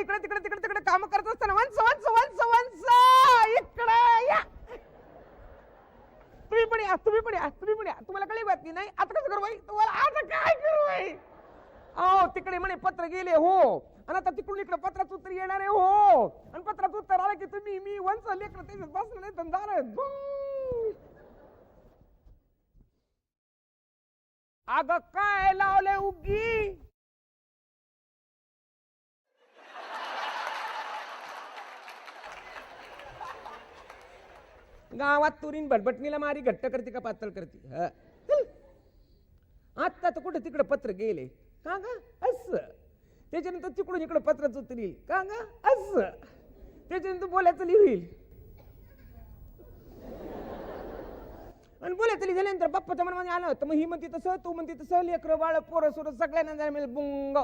इकडे तिकडे तिकडे तिकडे काम करत असताना वंस वंस वंस वंस! इकडे या! तुम्ही पण या तुम्ही पण या तुम्ही पण या. तुम्हाला कळी बातमी नाही आता कसं करू बाई? तुम्हाला आता काय करू बाई? अहो तिकडे म्हणे पत्र गेले हो. आणि आता तिकडून इकडे पत्राचं उत्तर येणार आहे हो. आणि पत्राचं उत्तर आलं की तुम्ही मी वंच लेकर त्याच्यात बसलं नाही धंदा अग काय लावले गावात तुरीन भटभटणीला मारी घट्ट करते का पातळ करते? आत्ता तर कुठं तिकडं पत्र गेले? का ग? अस. त्याच्यानंतर तिकडून इकडं पत्रच उतरील का ग? अस. त्याच्यानंतर बोलायचं लिहिल आणि बोलायचं लिहिल्यानंतर बाप्पाच्या मनामध्ये आलं तर मग ही म्हणते तसं तू म्हणते तसं लेकरं बाळ पोरं सोरं सगळ्यांना जायला मिळेल बुंग